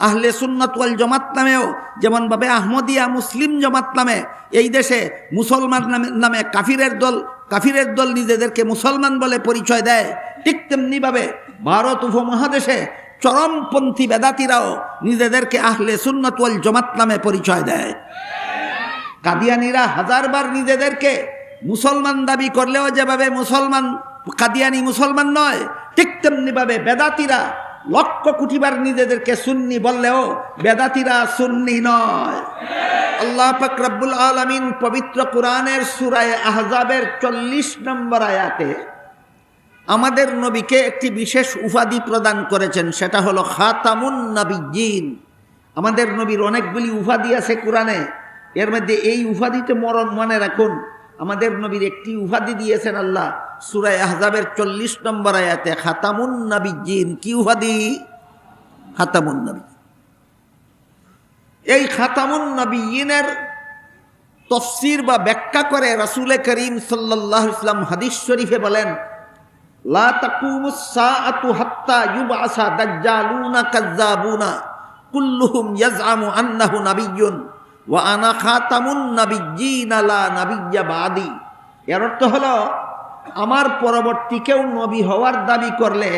আহলে সুন্নাত ওয়াল জমাত নামেও, যেমনভাবে আহমদিয়া মুসলিম জমাত নামে, এই দেশে মুসলমান নামে নামে কাফিরের দল কাফিরের দল নিজেদেরকে মুসলমান বলে পরিচয় দেয়। ঠিক তেমনিভাবে ভারত উপমহাদেশে চরমপন্থী বেদাতিরাও নিজেদেরকে আহলে সুন্নাত ওয়াল জমাত নামে পরিচয় দেয়। কাদিয়ানিরা হাজারবার নিজেদেরকে মুসলমান দাবি করলেও যেভাবে মুসলমান, কাদিয়ানি মুসলমান নয়, ঠিক তেমনিভাবে বেদাতিরা লক্ষ কোটিবার নিজেদেরকে সুন্নি বললেও বেদাতিরা সুন্নি নয়। আল্লাহ পাক রব্বুল আলমিন পবিত্র কোরআনের সুরায় আহজাবের চল্লিশ নম্বর আয়াতে আমাদের নবীকে একটি বিশেষ উপাধি প্রদান করেছেন, সেটা হলো খাতামুন নবীজিন আমাদের নবীর অনেকগুলি উপাধি আছে কোরআনে। এর মধ্যে এই উপাধিতে মরণ মনে রাখুন। আমাদের নবীর একটি উপাধি দিয়েছেন আল্লাহ। সুরায় আহজাবের চল্লিশ নম্বর আয়াতে, খাতামুন নবীজিন কি উপাধি খাতামুন নবী এই খাতামুন নবীনের তফসির বা ব্যাখ্যা করে রাসুলে করিম সাল্লাহ ইসলাম হাদিস শরীফে বলেন, লা কুল্লুহুম ইয়াজআমু আন্নাহু নাবিয়্যুন। ওয়া খাতামুন নাবিয়্যিনা লা নাবিয়্যা বাদি। এর অর্থ হলো, আমার পরবর্তী কেউ নবী হওয়ার দাবি করলে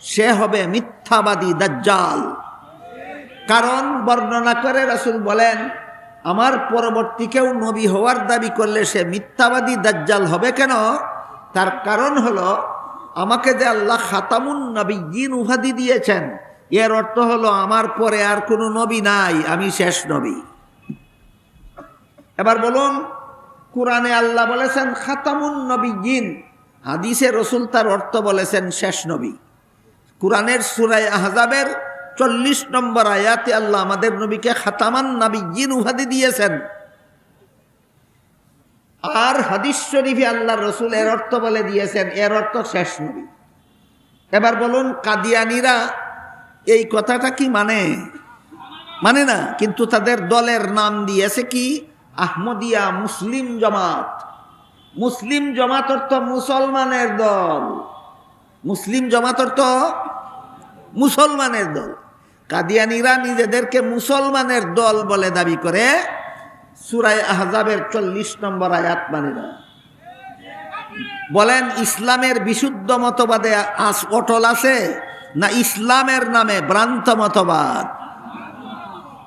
সে হবে মিথ্যাবাদী দাজ্জাল। কারণ বর্ণনা করে রাসুল বলেন, আমার পরবর্তী কেউ নবী হওয়ার দাবি করলে সে মিথ্যাবাদী দাজ্জাল হবে কেন? তার কারণ হলো, আমাকে যে আল্লাহ খাতামুন নবী জিন উপাধি দিয়েছেন, এর অর্থ হলো, আমার পরে আর কোনো নবী নাই, আমি শেষ নবী। এবার বলুন, কোরআনে আল্লাহ বলেছেন, খাতামুন নবী জিন হাদিসে রসুল তার অর্থ বলেছেন, শেষ নবী। কোরআনের সুরায় আহজাবের চল্লিশ নম্বর আয়াতে আল্লাহ আমাদের নবীকে খাতামান নবী জিন উপাধি দিয়েছেন। আর হাদিস শরীফে আল্লাহ রসুল এর অর্থ বলে দিয়েছেন, এর অর্থ শেষ নবী। এবার বলুন, কাদিয়ানিরা এই কথাটা কি মানে? মানে না, কিন্তু তাদের দলের নাম দিয়েছে কি? আহমদিয়া মুসলিম জমাত। মুসলিম জমাত অর্থ মুসলমানের দল। মুসলিম জমাত অর্থ মুসলমানের দল। কাদিয়ানিরা নিজেদেরকে মুসলমানের দল বলে দাবি করে। সুরায় আহজাবের চল্লিশ নম্বর আয়াত মানে না। বলেন, ইসলামের বিশুদ্ধ মতবাদে আস অটল আছে না ইসলামের নামে ভ্রান্ত মতবাদ?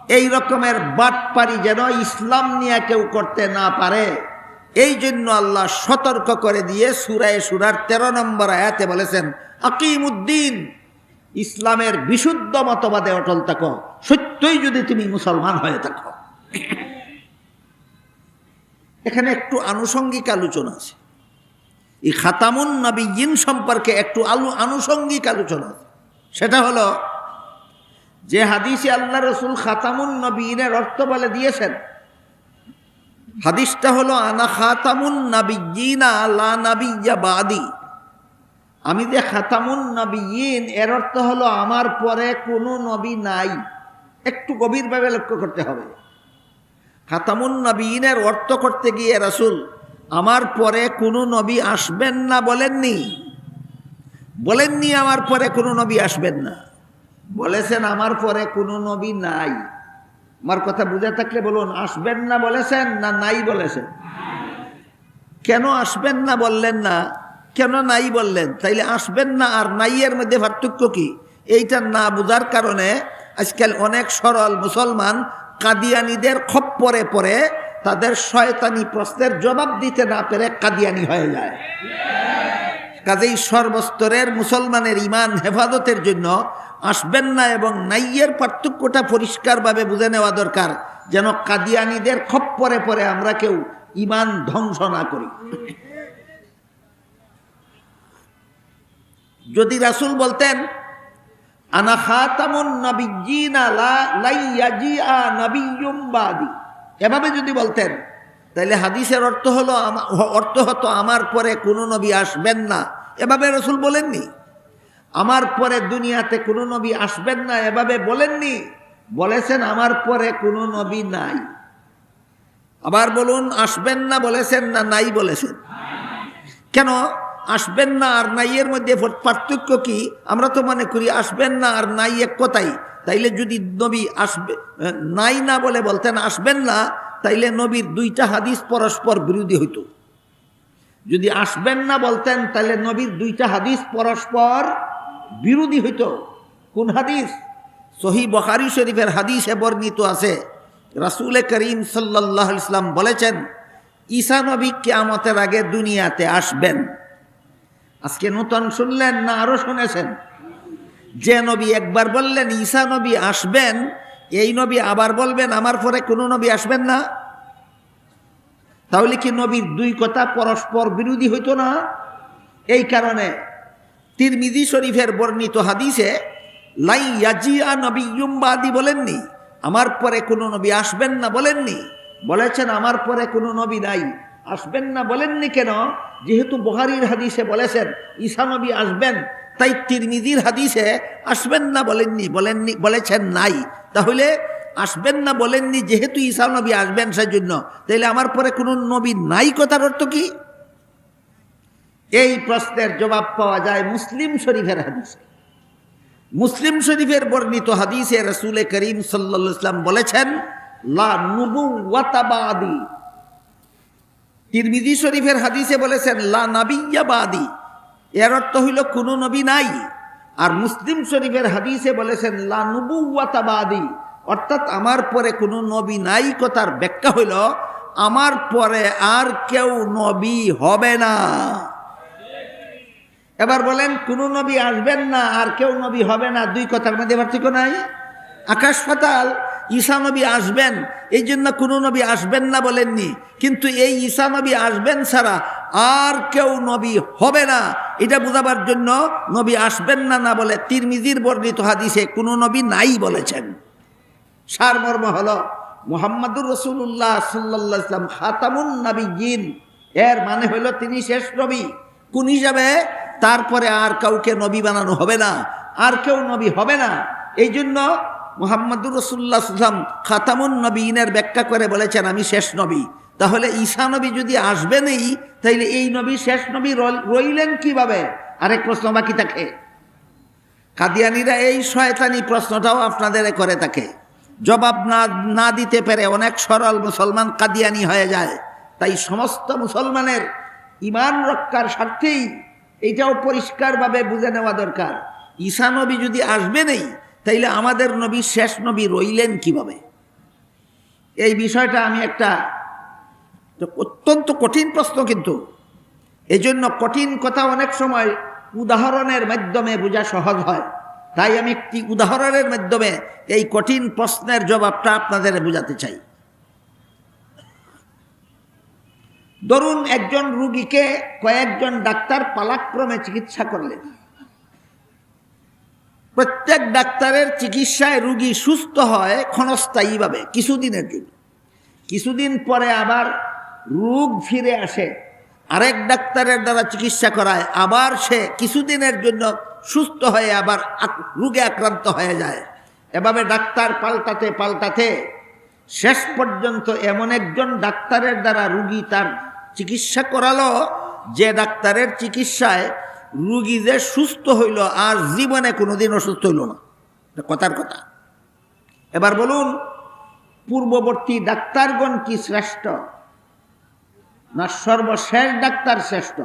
এই রকমের বাটপারি যেন ইসলাম নিয়ে কেউ করতে না পারে। এই জন্য আল্লাহ সতর্ক করে দিয়ে সুরায় সুরার তেরো নম্বর আয়াতে বলেছেন আকিম উদ্দিন ইসলামের বিশুদ্ধ মতবাদে অটল থাকো। সত্যই যদি তুমি মুসলমান হয়ে থাকো। এখানে একটু আনুষঙ্গিক আলোচনা আছে। এই খাতামুন নবীন সম্পর্কে একটু আলু আনুষঙ্গিক আলোচনা আছে। সেটা হলো যে হাদিসে আল্লাহ রসুল খাতামুন নবীনের অর্থ বলে দিয়েছেন। হাদিসটা হলো, আনা খাতামুন নাবিয়িনা লা নাবিয়্যা বাদি। আমি যে খাতামুন নবীন এর অর্থ হলো, আমার পরে কোনো নবী নাই। একটু গভীরভাবে লক্ষ্য করতে হবে। খাতামুন নবীনের অর্থ করতে গিয়ে রাসুল, আমার পরে কোনো নবী আসবেন না বলেননি। বলেননি, আমার পরে কোনো নবী আসবেন না। বলেছেন, আমার পরে কোনো নবী নাই। আমার কথা বুঝে থাকলে বলুন, আসবেন না বলেছেন না নাই বলেছেন? কেন আসবেন না বললেন না? কেন নাই বললেন? তাইলে আসবেন না আর নাই এর মধ্যে পার্থক্য কি? এইটা না বোঝার কারণে আজকাল অনেক সরল মুসলমান কাদিয়ানিদের খপ্পরে পরে তাদের শয়তানি প্রশ্নের জবাব দিতে না পেরে কাদিয়ানি হয়ে যায়। কাজেই সর্বস্তরের মুসলমানের ইমান হেফাজতের জন্য আসবেন না এবং নাইয়ের পার্থক্যটা পরিষ্কারভাবে বুঝে নেওয়া দরকার, যেন কাদিয়ানিদের খপ্পরে পরে আমরা কেউ ইমান ধ্বংস না করি। যদি রাসুল বলতেন, আনা খাতামুন এভাবে যদি বলতেন তাহলে হাদিসের অর্থ হলো অর্থ হতো আমার পরে কোনো নবী আসবেন না। এভাবে রসুল বলেননি। আমার পরে দুনিয়াতে কোনো নবী আসবেন না, এভাবে বলেননি। বলেছেন, আমার পরে কোনো নবী নাই। আবার বলুন, আসবেন না বলেছেন না নাই বলেছেন? কেন? আসবেন না আর নাই এর মধ্যে পার্থক্য কি? আমরা তো মনে করি আসবেন না আর নাই এক কথাই। তাইলে যদি নবী আসবে নাই না বলে বলতেন, আসবেন না তাইলে নবীর দুইটা হাদিস পরস্পর বিরোধী হইত। যদি আসবেন না বলতেন তাহলে নবীর দুইটা হাদিস পরস্পর বিরোধী হইতো। কোন হাদিস? সহি বখারি শরীফের হাদিসে বর্ণিত আছে, রাসুল করিম সাল্লাহ ইসলাম বলেছেন, ঈসা নবী কেয়ামতের আগে দুনিয়াতে আসবেন। আজকে নূতন শুনলেন না আরও শুনেছেন? যে নবী একবার বললেন, ঈসা নবী আসবেন এই নবী আবার বলবেন, আমার পরে কোনো নবী আসবেন না? তাহলে কি নবীর দুই কথা পরস্পর বিরোধী হইতো না? এই কারণে তিরমিজি শরীফের বর্ণিত হাদিসে লাই ইয়াজিয়া নবী ইউম্বাদি বলেননি, আমার পরে কোনো নবী আসবেন না বলেননি, বলেছেন, আমার পরে কোনো নবী নাই, আসবেন না বলেননি কেন? যেহেতু বহারির হাদিসে বলেছেন, ঈসা নবী আসবেন তাই তিরমিজির হাদিসে আসবেন না বলেননি বলেননি, বলেছেন নাই। তাহলে আসবেন না বলেননি যেহেতু ঈসা নবী আসবেন সেজন্য। তাইলে আমার পরে কোনো নবী নাই কথার অর্থ কি? এই প্রশ্নের জবাব পাওয়া যায় মুসলিম শরীফের হাদিসে। মুসলিম শরীফের বর্ণিত হাদিসে রসুলে করিম সাল্লাম বলেছেন তিরমিজি শরীফের হাদিসে বলেছেন, লা নাবিয়াবাদি এর অর্থ হইল কোনো নবী নাই। আর মুসলিম শরীফের হাদিসে বলেছেন, লা নুবুয়াতাবাদি অর্থাৎ আমার পরে কোনো নবী নাই কথার ব্যাখ্যা হইল, আমার পরে আর কেউ নবী হবে না। এবার বলেন, কোন নবী আসবেন না, আর কেউ নবী হবে না, দুই কথার মধ্যে পার্থক্য নাই? আকাশ পাতাল ঈসা নবী আসবেন, এই জন্য কোনো নবী আসবেন না বলেননি। কিন্তু এই ঈসা নবী আসবেন ছাড়া আর কেউ নবী হবে না। এটা বোঝাবার জন্য নবী আসবেন না না বলে তিরমিজির বর্ণিত হাদিসে কোনো নবী নাই বলেছেন। সারমর্ম হল, মোহাম্মদুর রসুল্লাহ সাল্লাহ ইসলাম নবী এর মানে হইল তিনি শেষ নবী। কোন হিসাবে? তারপরে আর কাউকে নবী বানানো হবে না, আর কেউ নবী হবে না। এই জন্য মোহাম্মদুর রসুল্লাহ সাল্লাম খাতামুন নবীনের ব্যাখ্যা করে বলেছেন, আমি শেষ নবী। তাহলে ঈশা নবী যদি আসবেনই তাইলে এই নবী শেষ নবী রইলেন কীভাবে? আরেক প্রশ্ন বাকি থাকে। কাদিয়ানিরা এই শয়তানি প্রশ্নটাও আপনাদের করে থাকে। জবাব না না দিতে পেরে অনেক সরল মুসলমান কাদিয়ানি হয়ে যায়। তাই সমস্ত মুসলমানের ইমান রক্ষার স্বার্থেই এইটাও পরিষ্কারভাবে বুঝে নেওয়া দরকার। ঈশা নবী যদি আসবে নেই তাইলে আমাদের নবী, শেষ নবী রইলেন কীভাবে? এই বিষয়টা আমি একটা অত্যন্ত কঠিন প্রশ্ন কিন্তু। এজন্য কঠিন কথা অনেক সময় উদাহরণের মাধ্যমে বোঝা সহজ হয়। তাই আমি একটি উদাহরণের মাধ্যমে এই কঠিন প্রশ্নের জবাবটা আপনাদের বোঝাতে চাই। ধরুন একজন রুগীকে কয়েকজন ডাক্তার পালাক্রমে চিকিৎসা করলেন। প্রত্যেক ডাক্তারের চিকিৎসায় রুগী সুস্থ হয় ক্ষণস্থায়ীভাবে, কিছুদিনের জন্য। কিছুদিন পরে আবার রোগ ফিরে আসে। আরেক ডাক্তারের দ্বারা চিকিৎসা করায়, আবার সে কিছুদিনের জন্য সুস্থ হয়ে আবার রোগে আক্রান্ত হয়ে যায়। এভাবে ডাক্তার পাল্টাতে পাল্টাতে শেষ পর্যন্ত এমন একজন ডাক্তারের দ্বারা রুগী তার চিকিৎসা করালো যে ডাক্তারের চিকিৎসায় রুগী যে সুস্থ হইল আর জীবনে কোনোদিন অসুস্থ হইল না। কথার কথা। এবার বলুন, পূর্ববর্তী ডাক্তারগণ কি শ্রেষ্ঠ? না সর্বশেষ ডাক্তার শ্রেষ্ঠ?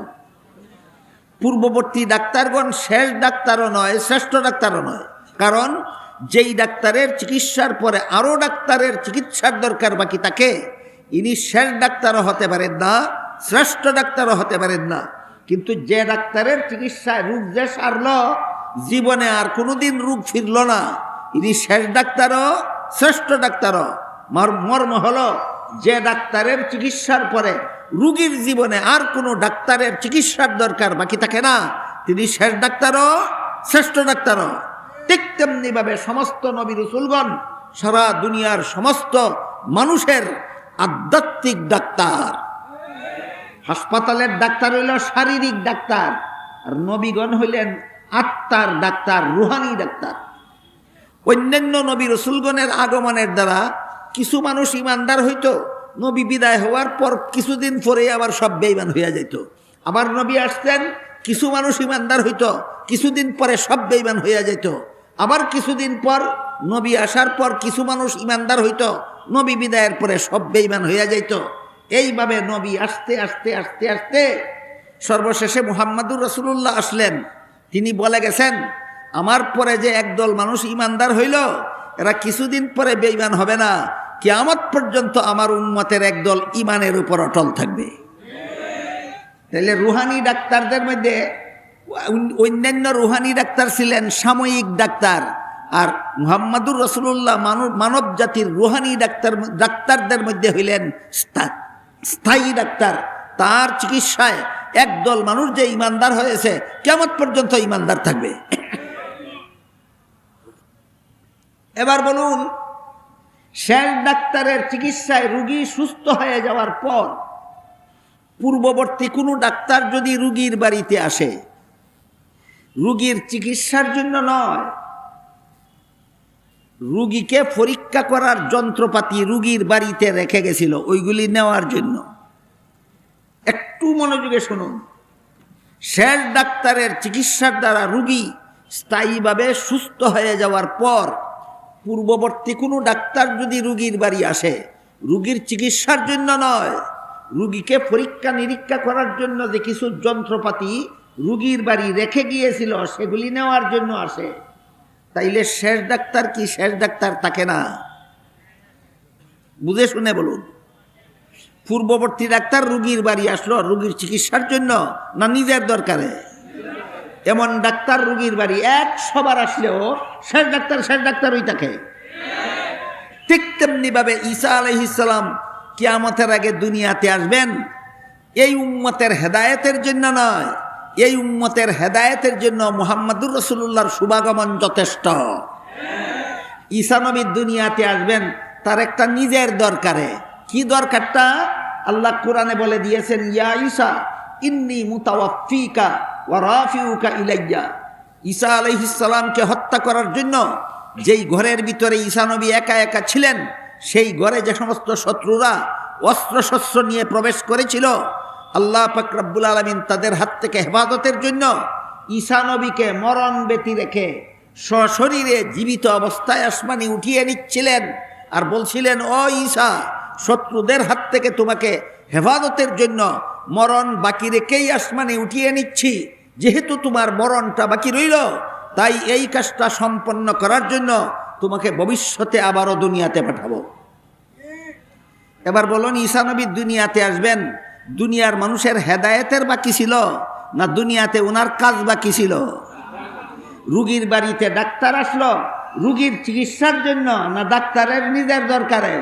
পূর্ববর্তী ডাক্তারগণ শেষ ডাক্তারও নয়, শ্রেষ্ঠ ডাক্তারও নয়। কারণ যেই ডাক্তারের চিকিৎসার পরে আরও ডাক্তারের চিকিৎসার দরকার বাকি তাকে ইনি শেষ ডাক্তারও হতে পারেন না, শ্রেষ্ঠ ডাক্তারও হতে পারেন না। কিন্তু যে ডাক্তারের চিকিৎসায় রোগ যে সারল, জীবনে আর কোনোদিন রোগ ফিরল না। ইনি শেষ ডাক্তারও, শ্রেষ্ঠ ডাক্তারও। মর্ম হলো যে ডাক্তারের চিকিৎসার পরে রুগীর জীবনে আর কোনো ডাক্তারের চিকিৎসার দরকার বাকি থাকে না। তিনি শেষ ডাক্তারও, শ্রেষ্ঠ ডাক্তারও। ঠিক তেমনিভাবে সমস্ত নবী রসুলগণ, সারা দুনিয়ার সমস্ত মানুষের আধ্যাত্মিক ডাক্তার। হাসপাতালের ডাক্তার হইল শারীরিক ডাক্তার, আর নবীগণ হইলেন আত্মার ডাক্তার, রুহানি ডাক্তার। অন্যান্য নবী রসুলগণের আগমনের দ্বারা কিছু মানুষ ইমানদার হইতো, নবী বিদায় হওয়ার পর কিছুদিন পরে আবার সব বেইমান হইয়া যেত আবার নবী আসতেন, কিছু মানুষ ইমানদার হইতো, কিছুদিন পরে সব বেইমান হইয়া যেত আবার কিছুদিন পর নবী আসার পর কিছু মানুষ ইমানদার হইতো, নবী বিদায়ের পরে সব বেইমান হইয়া যাইত। এইভাবে নবী আসতে আসতে আসতে আসতে সর্বশেষে মুহাম্মাদুর রসুল্লাহ আসলেন। তিনি বলে গেছেন, আমার পরে যে একদল মানুষ ইমানদার হইল, এরা কিছুদিন পরে বেইমান হবে না। কিয়ামত পর্যন্ত আমার উন্মতের একদল ইমানের উপর অটল থাকবে। তাহলে রুহানি ডাক্তারদের মধ্যে অন্যান্য রুহানি ডাক্তার ছিলেন সাময়িক ডাক্তার, আর মুহাম্মাদুর রসুল্লাহ মানব জাতির রুহানি ডাক্তার, ডাক্তারদের মধ্যে হইলেন স্থা- স্থায়ী ডাক্তার, তার চিকিৎসায় একদল মানুষ যে ইমানদার হয়েছে কেমন পর্যন্ত ইমানদার থাকবে। এবার বলুন, শেষ ডাক্তারের চিকিৎসায় রুগী সুস্থ হয়ে যাওয়ার পর পূর্ববর্তী কোনো ডাক্তার যদি রুগীর বাড়িতে আসে, রুগীর চিকিৎসার জন্য নয়, রুগীকে পরীক্ষা করার যন্ত্রপাতি রুগীর বাড়িতে রেখে গেছিল ওইগুলি নেওয়ার জন্য। একটু মনোযোগে শুনুন। শেষ ডাক্তারের চিকিৎসার দ্বারা রুগী স্থায়ীভাবে সুস্থ হয়ে যাওয়ার পর পূর্ববর্তী কোনো ডাক্তার যদি রুগীর বাড়ি আসে, রুগীর চিকিৎসার জন্য নয়, রুগীকে পরীক্ষা নিরীক্ষা করার জন্য যে কিছু যন্ত্রপাতি রুগীর বাড়ি রেখে গিয়েছিল, সেগুলি নেওয়ার জন্য আসে। তাইলে শেষ ডাক্তার কি? শেষ ডাক্তার থাকে না। বুঝে শুনে বলুন। পূর্ববর্তী ডাক্তার রুগীর বাড়ি আসলো, রুগীর চিকিৎসার জন্য না নিজের দরকারে? এমন ডাক্তার রুগীর বাড়ি এক সবার আসলেও শেষ ডাক্তার শেষ ডাক্তার ওই থাকে ঠিক তেমনি ভাবে ঈসা আলহিসাম কিয়ামতের আগে দুনিয়াতে আসবেন, এই উম্মতের হেদায়েতের জন্য নয়। এই উম্মতের হেদায়েতের জন্য মোহাম্মদুর রসুল্লাহর শুভাগমন যথেষ্ট। ঈসানবী দুনিয়াতে আসবেন তার একটা নিজের দরকারে। কি দরকারটা? আল্লাহ কোরআনে বলে দিয়েছেন, ইয়া ঈসা, ইন্নি মুতাওয়াফিকা ওয়া রাফিউকা ইলাইয়া। ঈসা আলাইহিস সালামকে হত্যা করার জন্য যেই ঘরের ভিতরে ঈসা নবী একা একা ছিলেন, সেই ঘরে যে সমস্ত শত্রুরা অস্ত্রশস্ত্র নিয়ে প্রবেশ করেছিল, আল্লাহ পাক রব্বুল আলমিন তাদের হাত থেকে হেফাজতের জন্য ঈসা নবীকে মরণ ব্যতি রেখে সশরীরে জীবিত অবস্থায় আসমানি উঠিয়ে নিচ্ছিলেন। আর বলছিলেন, ও ঈশা শত্রুদের হাত থেকে তোমাকে হেফাজতের জন্য মরণ বাকি রেখেই আসমানে উঠিয়ে নিচ্ছি। যেহেতু তোমার মরণটা বাকি রইল, তাই এই কাজটা সম্পন্ন করার জন্য তোমাকে ভবিষ্যতে আবারও দুনিয়াতে পাঠাবো। এবার বলুন, ঈসা নবী দুনিয়াতে আসবেন? দুনিয়ার মানুষের হেদায়েতের বাকি ছিল না দুনিয়াতে ওনার কাজ বাকি ছিল? রুগীর বাড়িতে ডাক্তার আসলো রুগীর চিকিৎসার জন্য না ডাক্তারের নিজের দরকারে?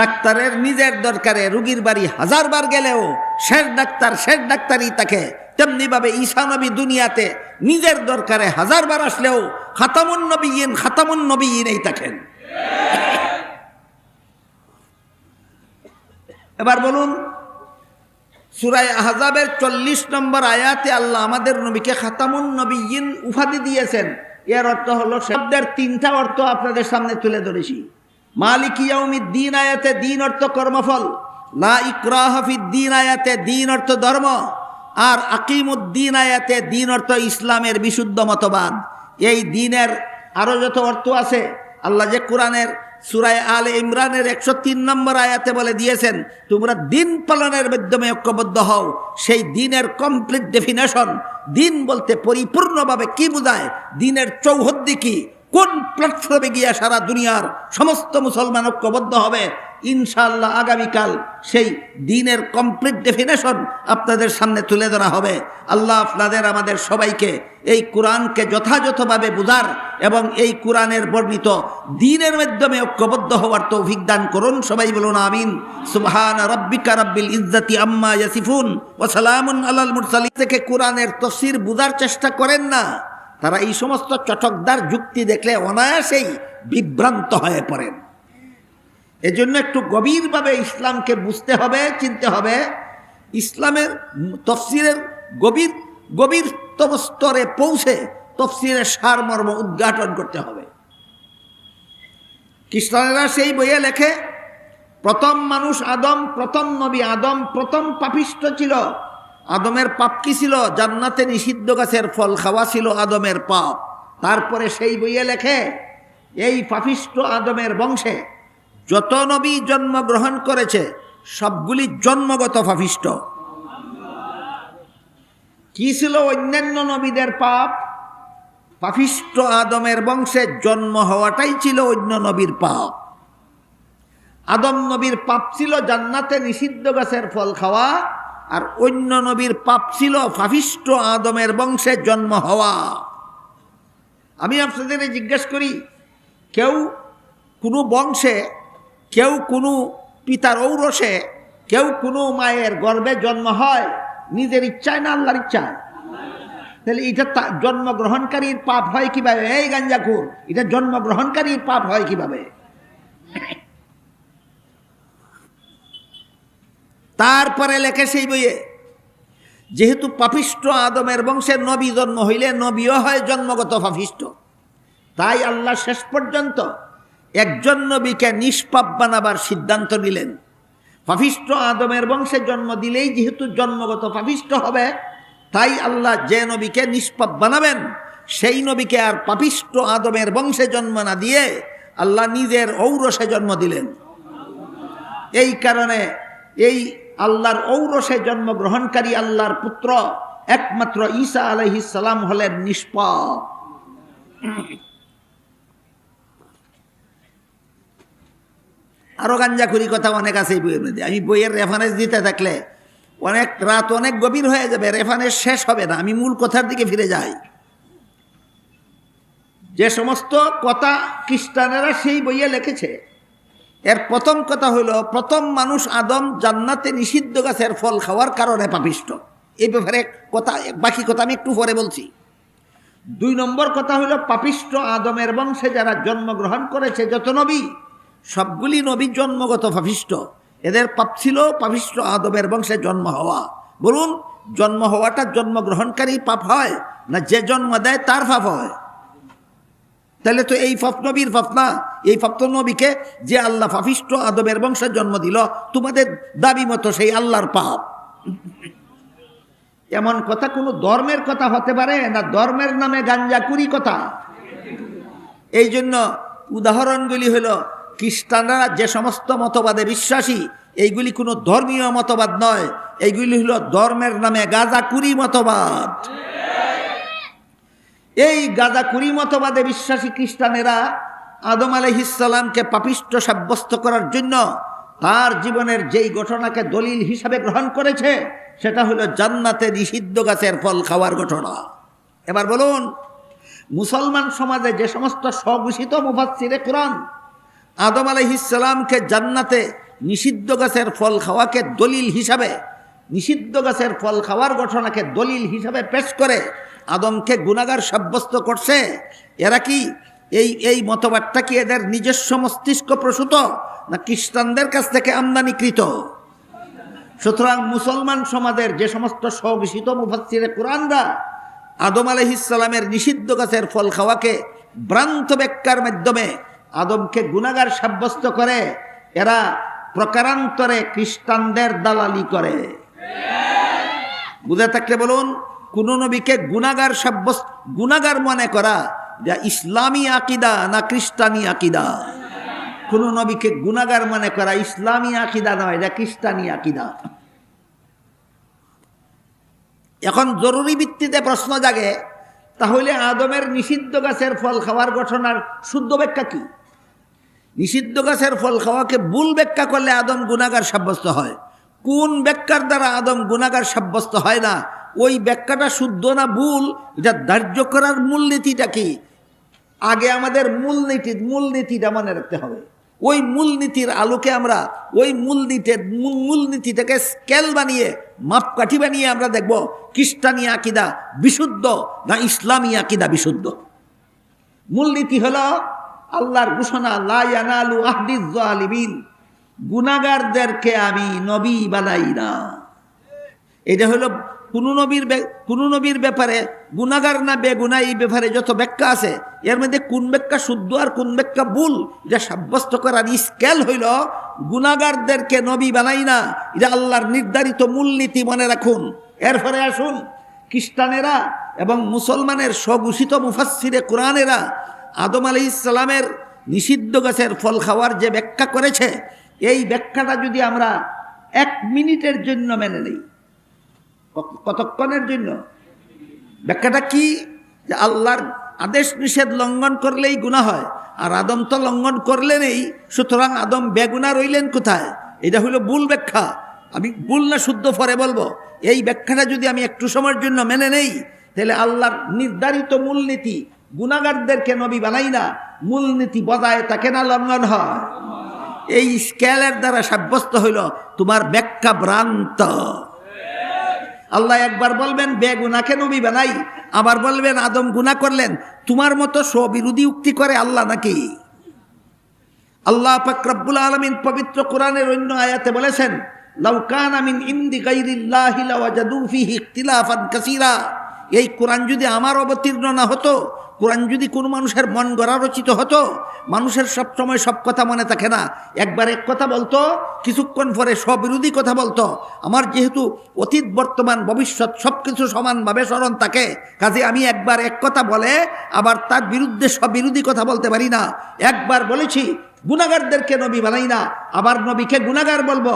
ডাক্তারের নিজের দরকারে রুগীর বাড়ি হাজার বার গেলেও শেষ ডাক্তার, শেষ ডাক্তারই তাকে। তেমনিভাবে ঈশা নবী দুনিয়াতে নিজের দরকারে হাজার বার আসলেও খাতামুন নবীন, খাতামুন নবীনই থাকেন। এবার বলুন, সুরায় আহজাবের চল্লিশ নম্বর আয়াতে আল্লাহ আমাদের নবীকে খাতামুন নবীন উপাধি দিয়েছেন। এর অর্থ হলো শব্দের তিনটা অর্থ আপনাদের সামনে তুলে ধরেছি। মালিক ইয়াউমিদ দিন আয়াতে দিন অর্থ কর্মফল, লা ইকরাহফিদ দিন আয়াতে দিন অর্থ ধর্ম, আর আকিমুদ্দিন আয়াতে দিন অর্থ ইসলামের বিশুদ্ধ মতবাদ। এই দিনের আরও যত অর্থ আছে, আল্লাহ যে কোরআনের সুরায় আল ইমরানের একশো তিন নম্বর আয়াতে বলে দিয়েছেন, তোমরা দিন পালনের মাধ্যমে ঐক্যবদ্ধ হও। সেই দিনের কমপ্লিট ডেফিনেশন দিন বলতে পরিপূর্ণভাবে কি বোঝায়? দিনের চৌহদ্দি কি? কোন প্ল্যাটফর্মে গিয়ে সারা দুনিয়ার সমস্ত মুসলমান ঐক্যবদ্ধ হবে? ইনশাল্লাহ আগামীকাল সেই দিনের কমপ্লিট ডেফিনেশন আপনাদের সামনে তুলে ধরা হবে। আল্লাহ আপনাদের, আমাদের সবাইকে এই কোরআনকে যথাযথভাবে বুঝার এবং এই কোরআনের বর্ণিত দিনের মাধ্যমে ঐক্যবদ্ধ হওয়ার তৌফিক দান করুন। সবাই বলুন আমিন। সুবহান রব্বিকা রব্বিল ইজ্জাতি আম্মা ইয়াসিফুন। ওয়া সালামুন আলাল মুরসালিন। থেকে কোরআনের তফসির বুঝার চেষ্টা করেন না। তারা এই সমস্ত চটকদার যুক্তি দেখলে অনায়াসেই বিভ্রান্ত হয়ে পড়েন। এজন্য একটু গভীরভাবে ইসলামকে বুঝতে হবে, চিনতে হবে। ইসলামের তফসিরের গভীর, গভীরতম স্তরে পৌঁছে তফসিরের সারমর্ম উদ্ঘাটন করতে হবে। খ্রিস্টানেরা সেই বইয়ে লেখে, প্রথম মানুষ আদম, প্রথম নবী আদম, প্রথম পাপিষ্ট ছিল আদমের পাপ কি ছিল? জান্নাতে নিষিদ্ধ গাছের ফল খাওয়া ছিল আদমের পাপ। তারপরে সেই বইয়ে লেখে, এই পাপিষ্ট আদমের বংশে যত নবী জন্মগ্রহণ করেছে, সবগুলি জন্মগত পাপিষ্ট। কি ছিল অন্যান্য নবীদের পাপ? পাপিষ্ট আদমের বংশে জন্ম হওয়াটাই ছিল অন্য নবীর পাপ। আদম নবীর পাপ ছিল জান্নাতে নিষিদ্ধ গাছের ফল খাওয়া আর অন্য নবীর পাপ ছিল ফাফিষ্ট আদমের বংশে জন্ম হওয়া। আমি আপনাদের জিজ্ঞেস করি, কেউ কোনো বংশে, কেউ কোনো পিতার ঔরসে, কেউ কোনো মায়ের গর্ভে জন্ম হয়, নিজের ইচ্ছায় না আল্লাহর ইচ্ছায়? তাহলে এটা জন্মগ্রহণকারীর পাপ হয় কীভাবে? এই গাঞ্জাকুর এটা জন্মগ্রহণকারীর পাপ হয় কীভাবে? তারপরে লেখে সেই বইয়ে, যেহেতু পাপিষ্ট আদমের বংশের নবী জন্ম হইলে নবীও হয় জন্মগত পাপিষ্ট তাই আল্লাহ শেষ পর্যন্ত একজন নবীকে নিষ্পাপ বানাবার সিদ্ধান্ত নিলেন। পাপিষ্ট আদমের বংশে জন্ম দিলেই যেহেতু জন্মগত পাপিষ্ট হবে, তাই আল্লাহ যে নবীকে নিষ্পাপ বানাবেন, সেই নবীকে আর পাপিষ্ট আদমের বংশে জন্ম না দিয়ে আল্লাহ নিজের ঔরসে জন্ম দিলেন। এই কারণে এই আল্লাহর ঔরসে জন্মগ্রহণকারী আল্লাহর পুত্র একমাত্র ঈসা আলহিস সালাম হলেন নিষ্পাপ। আরও গাঞ্জাখুরি কথা অনেক আছে বইয়ের মধ্যে। আমি বইয়ের রেফারেন্স দিতে থাকলে অনেক রাত অনেক গভীর হয়ে যাবে রেফারেন্স শেষ হবে না। আমি মূল কথার দিকে ফিরে যাই। যে সমস্ত কথা খ্রিস্টানেরা সেই বইয়ে লিখেছে এর প্রথম কথা হলো, প্রথম মানুষ আদম জান্নাতে নিষিদ্ধ গাছের ফল খাওয়ার কারণে পাপিষ্ট। এই ব্যাপারে কথা, বাকি কথা আমি একটু পরে বলছি। দুই নম্বর কথা হলো, পাপিষ্ট আদমের বংশে যারা জন্মগ্রহণ করেছে, যত নবী, সবগুলি নবী জন্মগত পাপিষ্ট। এদের পাপ ছিল পাপিষ্ট আদমের বংশে জন্ম হওয়া। বলুন, জন্ম হওয়াটা জন্মগ্রহণকারী পাপ হয় না যে জন্ম দেয় তার পাপ হয়? তাহলে তো এই ফাপ নবীর ফাপ না। এই ফাপ নবীকে যে আল্লাহ ফাফিষ্ট আদমের বংশে জন্ম দিল, তোমাদের দাবি মতো সেই আল্লাহর পাপ। এমন কথা কোনো ধর্মের কথা হতে পারে না, ধর্মের নামে গাঞ্জাকুরি কথা। এই জন্য উদাহরণগুলি হল, খ্রিস্টানরা যে সমস্ত মতবাদে বিশ্বাসী, এইগুলি কোনো ধর্মীয় মতবাদ নয়। এইগুলি হলো ধর্মের নামে গাঁজাকুরি মতবাদ। এই গাঁজাকুরি মতবাদে বিশ্বাসী খ্রিস্টানেরা আদম আলহিসাল্লামকে পাপিষ্ট সাব্যস্ত করার জন্য তার জীবনের যেই ঘটনাকে দলিল হিসাবে গ্রহণ করেছে, সেটা হলো জান্নাতে নিষিদ্ধ গাছের ফল খাওয়ার ঘটনা। এবার বলুন, মুসলমান সমাজে যে সমস্ত স্বঘোষিত মুফাসিরে কোরআন, আদম আলহিসাল্লামকে জান্নাতে নিষিদ্ধ গাছের ফল খাওয়াকে দলিল হিসাবে, নিষিদ্ধ গাছের ফল খাওয়ার ঘটনাকে দলিল হিসাবে পেশ করে আদমকে গুণাগার সাব্যস্ত করছে, এরা কি এই এই মতবাদটা কি এদের নিজস্ব মস্তিষ্ক প্রসূত, না খ্রিস্টানদের কাছ থেকে আমদানিকৃত? সুতরাং মুসলমান সমাজের যে সমস্ত স্বঘোষিত মুফাসিরে কোরআনরা আদম আলহিসাল্লামের নিষিদ্ধ গাছের ফল খাওয়াকে ভ্রান্ত ব্যাখ্যার মাধ্যমে আদমকে গুণাগার সাব্যস্ত করে, এরা প্রকারান্তরে খ্রিস্টানদের দালালি করে। বুঝে থাকলে বলুন, কোন নবীকে গুণাগার সাব্যস্ত গুণাগার মনে করা যা ইসলামী আকিদা না খ্রিস্টানি আকিদা? কোন নবীকে গুণাগার মনে করা ইসলামী আকিদা নয়, এটা খ্রিস্টানি আকিদা। এখন জরুরি ভিত্তিতে প্রশ্ন জাগে, তাহলে আদমের নিষিদ্ধ গাছের ফল খাওয়ার ঘটনার শুদ্ধ ব্যাখ্যা কি? নিষিদ্ধ গাছের ফল খাওয়াকে ভুল ব্যাখ্যা করলে আদম গুণাগার সাব্যস্ত হয়। কোন ব্যাখ্যার দ্বারা আদম গুণাগার সাব্যস্ত হয় না? ওই ব্যাখ্যাটা শুদ্ধ না ভুল? এটা ধার্য করার মূলনীতিটা কি? আগে আমাদের মূলনীতি মূলনীতিটা মনে রাখতে হবে, ওই মূলনীতির আলোকে আমরা ওই মূলনীতির মূল, মূলনীতিটাকে স্কেল বানিয়ে, মাপকাঠি বানিয়ে আমরা দেখব খ্রিস্টানি আকিদা বিশুদ্ধ না ইসলামী আকিদা বিশুদ্ধ। মূলনীতি হলো আল্লাহর ঘোষণা লায়ানালু আহদিজ জালিমিন গুনাগারদেরকে আমি নবী বানাই না। এটা হলো কোন নবীর কোন নবীর ব্যাপারে গুনাগার না বেগুনা এই ব্যাপারে যত ব্যাখ্যা আছে, এর মধ্যে কোন ব্যাখ্যা শুদ্ধ আর কোন ব্যাখ্যা ভুল? এটা সাব্যস্ত করার স্কেল হইল গুনাগারদেরকে নবী বানাই না এটা আল্লাহর নির্ধারিত মূলনীতি মনে রাখুন। এরপরে আসুন, খ্রিস্টানেরা এবং মুসলমানের স্বঘোষিত মুফাসিরে কোরআনেরা আদম আলি ইসলামের নিষিদ্ধ গাছের ফল খাওয়ার যে ব্যাখ্যা করেছে, এই ব্যাখ্যাটা যদি আমরা এক মিনিটের জন্য মেনে নিই কতক্ষণের জন্য? ব্যাখ্যাটা কি? যে আল্লাহর আদেশ নিষেধ লঙ্ঘন করলেই গুণা হয়, আর আদম তো লঙ্ঘন করলেনই, সুতরাং আদম বেগুনা রইলেন কোথায়? এটা হলো ভুল ব্যাখ্যা। আমি ভুল না শুদ্ধ ফরে বলব? এই ব্যাখ্যাটা যদি আমি একটু সময়ের জন্য মেনে নেই, তাহলে আল্লাহর নির্ধারিত মূলনীতি গুণাগারদেরকে নবী বানাই না, মূলনীতি বজায় তাকে না লঙ্ঘন হয়। এই স্কেলের দ্বারা সাব্যস্ত হইল, তোমার ব্যাখ্যা ভ্রান্ত। আল্লাহ একবার বলবেন, বে বেগুনাকে নবী বানাই। আবার বলবেন, আদম গুনাহ করলেন। তোমার মতো স্ববিরোধী উক্তি করে আল্লাহ নাকি? আল্লাহ ফাকরাবুল আলমিন পবিত্র কোরআনের অন্য আয়াতে বলেছেন লাউকান আমিন ইন্দি গাইরিল্লাহি লাওয়াজাদু ফিহি ইখতিলাফান কাসিরা। এই কোরআন যদি আমার অবতীর্ণ না হতো কোরআন যদি কোনো মানুষের মন গড়া রচিত হতো, মানুষের সব সময় সব কথা মনে থাকে না। একবার এক কথা বলতো, কিছুক্ষণ পরে স্ববিরোধী কথা বলতো। আমার যেহেতু অতীত, বর্তমান, ভবিষ্যৎ সব কিছু সমানভাবে স্মরণ থাকে, কাজে আমি একবার এক কথা বলে, আবার তার বিরুদ্ধে স্ববিরোধী কথা বলতে পারি না। একবার বলেছি গুনাগারদেরকে নবী বানাই না, আবার নবীকে গুনাগার বলব,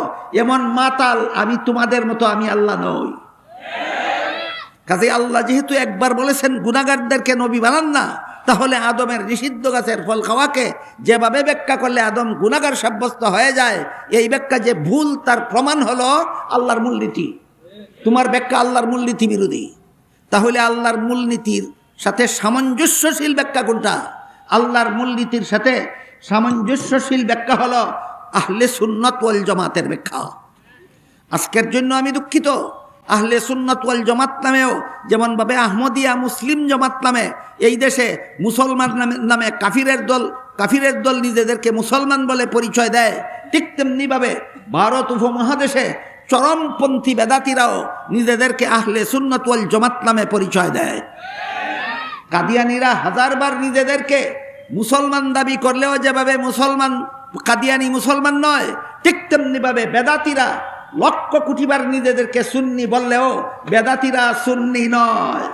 এমন মাতাল আমি তোমাদের মতো আমি আল্লাহ নই। কাজে আল্লাহ যেহেতু একবার বলেছেন গুনাগারদেরকে নবী বানান না, তাহলে আদমের নিষিদ্ধ গাছের ফল খাওয়াকে যেভাবে ব্যাখ্যা করলে আদম গুনাগার সাব্যস্ত হয়ে যায়, এই ব্যাখ্যা যে ভুল তার প্রমাণ হলো আল্লাহর মূলনীতি। তোমার ব্যাখ্যা আল্লাহর মূলনীতি বিরোধী। তাহলে আল্লাহর মূলনীতির সাথে সামঞ্জস্যশীল ব্যাখ্যা কোনটা? আল্লাহর মূলনীতির সাথে সামঞ্জস্যশীল ব্যাখ্যা হলো আহলে সুন্নত ওয়াল জামাতের ব্যাখ্যা। আজকের জন্য আমি দুঃখিত। আহলে সুন্নত ওয়াল জমাত নামেও যেমনভাবে আহমদিয়া মুসলিম জমাত নামে, এই দেশে মুসলমান নামে নামে কাফিরের দল কাফিরের দল নিজেদেরকে মুসলমান বলে পরিচয় দেয়। ঠিক তেমনিভাবে ভারত উপমহাদেশে চরমপন্থী বেদাতিরাও নিজেদেরকে আহলে সুন্নত ওয়াল জমাত নামে পরিচয় দেয়। কাদিয়ানিরা হাজারবার নিজেদেরকে মুসলমান দাবি করলেও যেভাবে মুসলমান, কাদিয়ানি মুসলমান নয়, ঠিক তেমনিভাবে বেদাতিরা লক্ষ কোটিবার নিজেদেরকে সুন্নি বললেও বেদাতিরা সুন্নি নয়।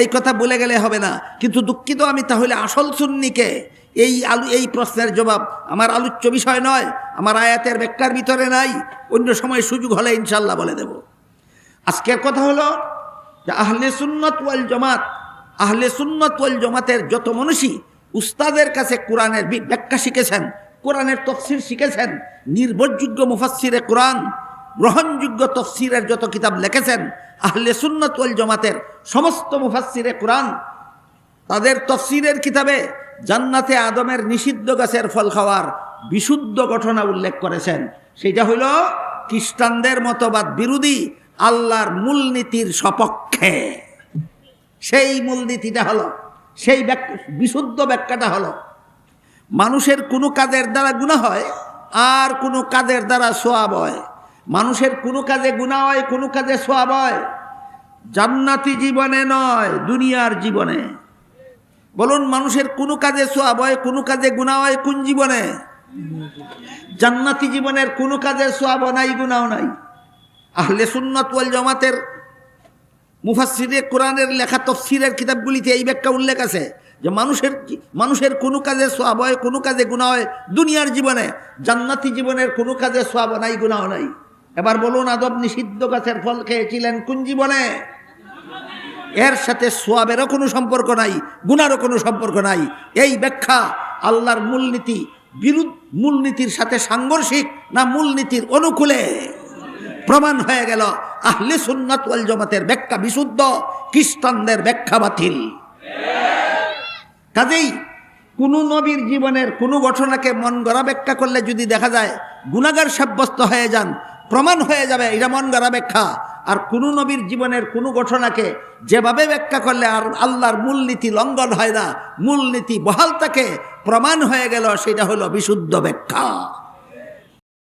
এই কথা বলে গেলে হবে না। কিন্তু দুঃখিত আমি তাহলে আসল সুন্নিকে এই আলু, এই প্রশ্নের জবাব আমার আলোচ্য বিষয় নয়, আমার আয়াতের ব্যাখ্যার ভিতরে নাই। অন্য সময় সুযোগ হলে ইনশাল্লাহ বলে দেব। আজকের কথা হলো যে আহলে সুন্নত ওয়াল জমাত, আহলে সুন্নত ওয়াল জমাতের যত মনীষী উস্তাদের কাছে কোরআনের ব্যাখ্যা শিখেছেন কোরআনের তফসির শিখেছেন, নির্ভরযোগ্য মুফাসসিরে কোরআন, গ্রহণযোগ্য তফসিরের যত কিতাব লিখেছেন, আহলে সুন্নত ওয়াল জমাতের সমস্ত মুফাসসিরে কোরআন, তাদের তফসিরের কিতাবে জান্নাতে আদমের নিষিদ্ধ গাছের ফল খাওয়ার বিশুদ্ধ ঘটনা উল্লেখ করেছেন। সেটা হইল, খ্রিস্টানদের মতবাদ বিরোধী আল্লাহর মূলনীতির সপক্ষে। সেই মূলনীতিটা হলো, সেই বিশুদ্ধ ব্যাখ্যাটা হলো মানুষের কোনো কাজের দ্বারা গুণা হয় আর কোনো কাজের দ্বারা সোয়াব হয়। মানুষের কোনো কাজে গুণা হয়, কোনো কাজে সোয়াব হয়। জান্নাতি জীবনে নয়, দুনিয়ার জীবনে। বলুন, মানুষের কোনো কাজে সোয়াব হয়, কোনো কাজে গুণা হয়, কোন জীবনে? জান্নাতি জীবনের কোনো কাজে সোয়াব নাই গুণাও নাই। আহলে সুন্নত ওয়াল জামাতের মুফাসসিরে কোরআনের লেখা তফসিরের কিতাবগুলিতে এই ব্যাখ্যা উল্লেখ আছে। যে মানুষের মানুষের কোনো কাজে সোয়াব হয়, কোনো কাজে গুণা হয় দুনিয়ার জীবনে। জান্নাতি জীবনের কোনো কাজে সোয়াব নাই গুণাও নাই। এবার বলুন, আদব নিষিদ্ধ গাছের ফল খেয়েছিলেন কোন জীবনে? এর সাথে সোয়াবেরও কোনো সম্পর্ক নাই গুনারও কোনো সম্পর্ক নাই। এই ব্যাখ্যা আল্লাহর মূলনীতি বিরুদ্ধ, মূলনীতির সাথে সাংঘর্ষিক না মূলনীতির অনুকূলে? প্রমাণ হয়ে গেল, আহলে সুন্নাত ওয়াল জামাতের ব্যাখ্যা বিশুদ্ধ, খ্রিস্টানদের ব্যাখ্যা বাতিল। কাজেই কোনো নবীর জীবনের কোনো ঘটনাকে মন গড়া ব্যাখ্যা করলে যদি দেখা যায় গুণাগার সাব্যস্ত হয়ে যান, প্রমাণ হয়ে যাবে, এটা মন গড়া ব্যাখ্যা আর কোনো নবীর জীবনের কোনো ঘটনাকে যেভাবে ব্যাখ্যা করলে আর আল্লাহর মূলনীতি লঙ্ঘন হয় না, মূলনীতি বহাল থাকে, প্রমাণ হয়ে গেল, সেটা হলো বিশুদ্ধ ব্যাখ্যা।